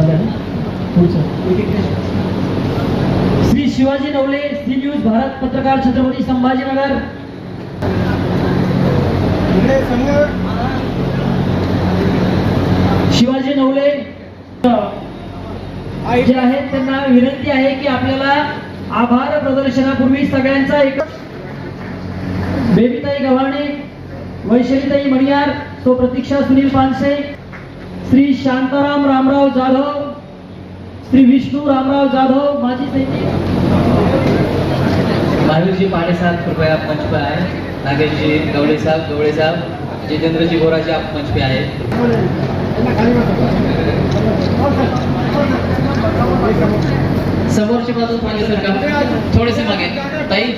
पुढचं. Shri Shivaji Navale C news Bharat पत्रकार छत्रपती संभाजीनगर. शिवाजी नवले जे आहेत त्यांना विनंती आहे की आपल्याला आभार प्रदर्शनापूर्वी सगळ्यांचा एक बेबीताई गव्हाणे वैशालीताई मणियार तो प्रतीक्षा सुनील पानसे श्री शांताराम रामराव जाधव श्री विष्णू रामराव जाधव माजी सैनिक। महावीरजी पाणे साहेब कृपया आप मंच पे आहे नागेशजी गवळे साहेब गवळे साहेब जितेंद्रजी बोराजी आप मंच पे आहे समोरची बाजू मागे सर का? थोडेसे मागे. ताई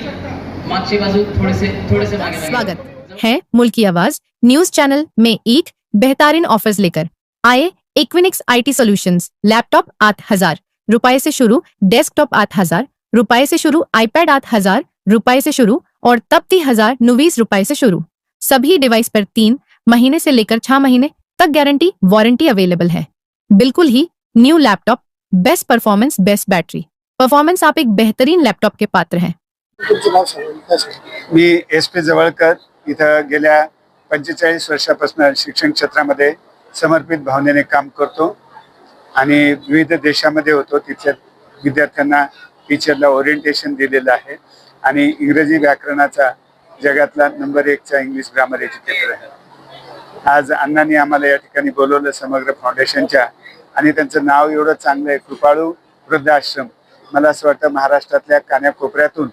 मागची बाजू थोडेसे थोडेसे मागे मागे. स्वागत. है मुल्क की आवाज़ न्यूज़ चैनल में एक बेहतरीन ऑफर्स लेकर. आए इक्विनिक्स आईटी सॉल्यूशंस लैपटॉप आठ हज़ार, रुपए से शुरू डेस्कटॉप आठ हज़ार, रुपए से शुरू आईपैड आठ हज़ार, रुपए से शुरू और तब तीन हज़ार नवीस रुपए से शुरू। सभी डिवाइस पर तीन, महीने से लेकर छह महीने तक गारंटी वारंटी अवेलेबल है। बिल्कुल ही new laptop best performance best battery performance आप एक बेहतरीन लैपटॉप के पात्र है। मी एस पी जवळकर इथं गेल्या पंचेचाळीस वर्षापासून शिक्षण समर्पित भावनेने काम करतो. आणि विविध देशामध्ये होतो तिथल्या विद्यार्थ्यांना टीचरला ओरिएंटेशन दिलेलं आहे. आणि इंग्रजी व्याकरणाचा जगातला नंबर एकचा इंग्लिश ग्रामर एज्युकेटर आहे. आज अण्णांनी आम्हाला या ठिकाणी बोलवलं समग्र फाउंडेशनच्या आणि त्यांचं नाव एवढं चांगलं आहे कृपाळू वृद्धाश्रम. मला असं वाटतं महाराष्ट्रातल्या कान्याकोपऱ्यातून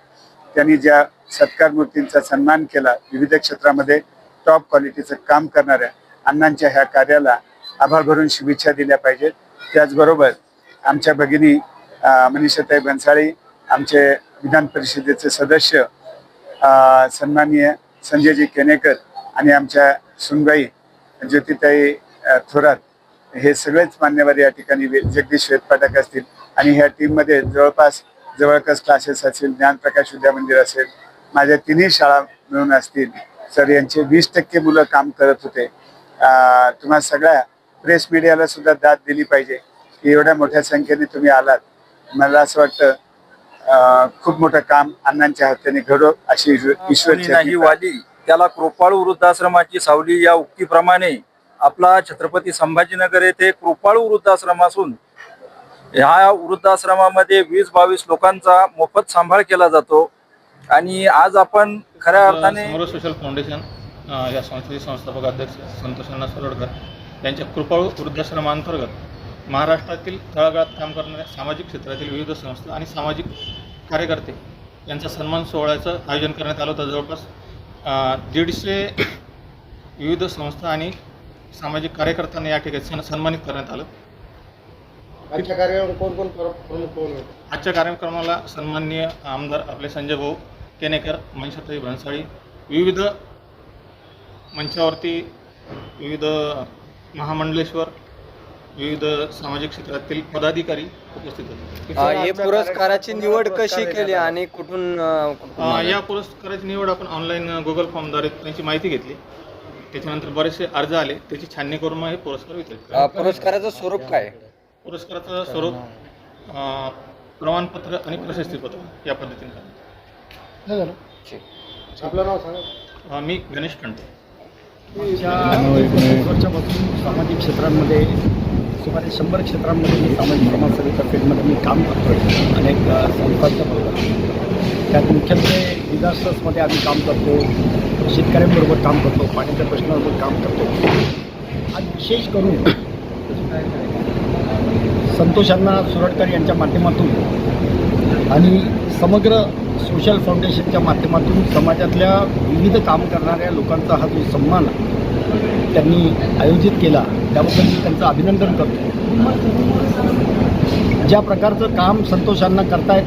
त्यांनी ज्या सत्कार मूर्तींचा सन्मान केला विविध क्षेत्रामध्ये टॉप क्वालिटीचं काम करणाऱ्या अण्णांच्या ह्या कार्याला आभार भरून शुभेच्छा दिल्या पाहिजेत. त्याचबरोबर आमच्या भगिनी मनीषाताई भन्साळी आमचे विधान परिषदेचे सदस्य सन्माननीय संजयजी केनेकर आणि आमच्या सुनबाई ज्योतिताई थोरात हे सगळेच मान्यवर या ठिकाणी जगदीश श्वेतपाठक असतील आणि ह्या टीममध्ये जवळपास जवळकस क्लासेस असतील ज्ञानप्रकाश विद्या मंदिर असेल माझ्या तिन्ही शाळा मिळून असतील सर यांचे वीस टक्के मुलं काम करत होते. तुम्हा सगळ्या प्रेस मीडियाला सुद्धा दाद दिली पाहिजे. की एवढ्या मोठ्या संख्येने तुम्ही आलात. मला असं वाटतं खूप मोठं काम अण्णांच्या हाताने घडो अशी ईश्वरची. वाली. त्याला कृपाळू वृद्धाश्रमाची सावली या उक्तीप्रमाणे आपला छत्रपती संभाजीनगर येथे कृपाळू वृद्धाश्रम असून ह्या वृद्धाश्रमामध्ये वीस बावीस लोकांचा मोफत सांभाळ केला जातो. आणि आज आपण खऱ्या अर्थाने सोशल फाउंडेशन या संस्थेचे संस्थापक अध्यक्ष संतोष अण्णा सरोडकर यांच्या कृपाळू वृद्धाश्रमांतर्गत महाराष्ट्रातील तळागाळात काम करणाऱ्या सामाजिक क्षेत्रातील विविध संस्था आणि सामाजिक कार्यकर्ते यांचा सन्मान सोहळ्याचं आयोजन करण्यात आलं होतं. जवळपास दीडशे विविध संस्था आणि सामाजिक कार्यकर्त्यांना या ठिकाणी सन सन्मानित करण्यात आलं. आजच्या कार्यावर कोण कोण प्र- प्रमुख कोण होते? आजच्या कार्यक्रमाला सन्माननीय आमदार आपले संजय भाऊ केनेकर मनशाताई भन्साळी विविध मंचावरती विविध महामंडलेश्वर विविध सामाजिक क्षेत्रातील पदाधिकारी उपस्थित होते अ, हे पुरस्काराची निवड कशी केली आणि कुठून अ, कुठून अ, आले? या पुरस्काराची निवड आपण ऑनलाईन गुगल फॉर्मद्वारे त्यांची माहिती घेतली त्याच्यानंतर बरेचसे अर्ज आले त्याची छाननी करून मग हे पुरस्कार वितरित केले. अ, पुरस्काराचं स्वरूप काय पुरस्काराचं स्वरूप अ, प्रमाणपत्र आणि प्रशस्तीपत्र या पद्धतीने ठीक. आपलं नाव सांगा. अ, मी गणेश खंडे वर्षापासून सामाजिक क्षेत्रांमध्ये सुमारे शंभर क्षेत्रांमध्ये मी सामाजिक समाजसेवेच्या फील्डमध्ये मी काम करतो अनेक संस्थांच्या बरोबर त्यात मुख्यत्वे डिझास्टर्समध्ये आम्ही काम करतो. शेतकऱ्यांबरोबर काम करतो. पाण्याच्या प्रश्नाबरोबर काम करतो. आज विशेष करून संतोषांना सुरटकर यांच्या माध्यमातून आणि समग्र सोशल फाउंडेशनच्या माध्यमातून समाजातल्या विविध काम करणाऱ्या लोकांचा हा जो सन्मान त्यांनी आयोजित केला त्याबद्दल मी त्यांचं अभिनंदन करतो. ज्या प्रकारचं काम संतोषांना करतायत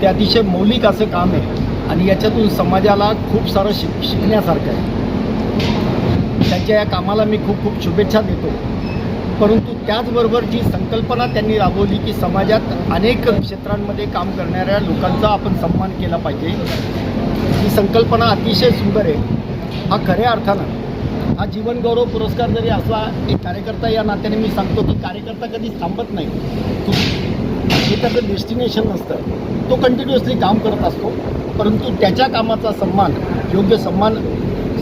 ते अतिशय मौलिक असं काम आहे आणि याच्यातून समाजाला खूप सारं शिक शिकण्यासारखं आहे. त्यांच्या या कामाला मी खूप खूप शुभेच्छा देतो. परंतु त्याचबरोबर जी संकल्पना त्यांनी राबवली की समाजात अनेक क्षेत्रांमध्ये काम करणाऱ्या लोकांचा आपण सन्मान केला पाहिजे ही संकल्पना अतिशय सुंदर आहे. हा खऱ्या अर्थानं हा जीवनगौरव पुरस्कार जरी असला एक कार्यकर्ता या नात्याने मी सांगतो की कार्यकर्ता कधी थांबत नाही. हे त्याचं डेस्टिनेशन नसतं. तो कंटिन्युअसली काम करत असतो. परंतु त्याच्या कामाचा सन्मान योग्य सन्मान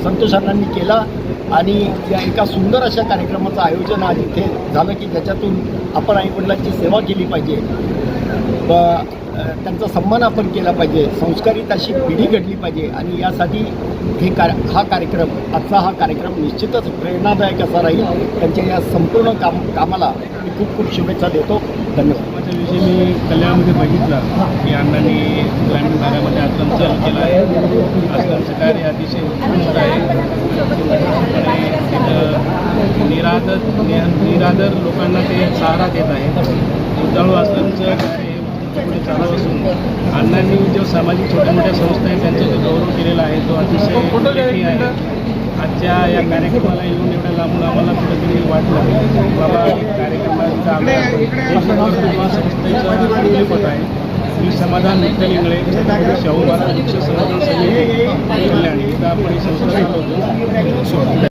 संतोष अण्णांनी केला. आणि या एका सुंदर अशा कार्यक्रमाचं आयोजन आज इथे झालं की ज्याच्यातून आपण आईवडिलांची सेवा केली पाहिजे. व त्यांचा सन्मान आपण केला पाहिजे. संस्कारित अशी पिढी घडली पाहिजे. आणि यासाठी हे कार हा कार्यक्रम आजचा हा कार्यक्रम निश्चितच प्रेरणादायक असा राहील. त्यांच्या या संपूर्ण काम कामाला मी खूप खूप शुभेच्छा देतो. धन्यवाद. विषयी मी कल्याणमध्ये बघितलं की अण्णांनी ग्रामीण भागामध्ये आज केला. आहे आश्रमचं कार्य अतिशय उत्कृष्ट आहे. निराधार नि- निराधार लोकांना ते सहारा देत आहे दुधाळू आश्रमचं कार्य पुढे चालू असून अण्णांनी जो सामाजिक छोट्या मोठ्या संस्था आहेत त्यांचा जो गौरव केलेला आहे तो अतिशय आहे. आजच्या या कार्यक्रमाला येऊन एवढ्या लांबून आम्हाला कुठेतरी वाटलं बाबा कार्यक्रमाचा देशभर संस्थेचा आहे. मी समाधान विठ्ठल इंगळे शाहू महाराज वृक्ष संवर्धन समिती कल्याण इथं आपण ही संस्था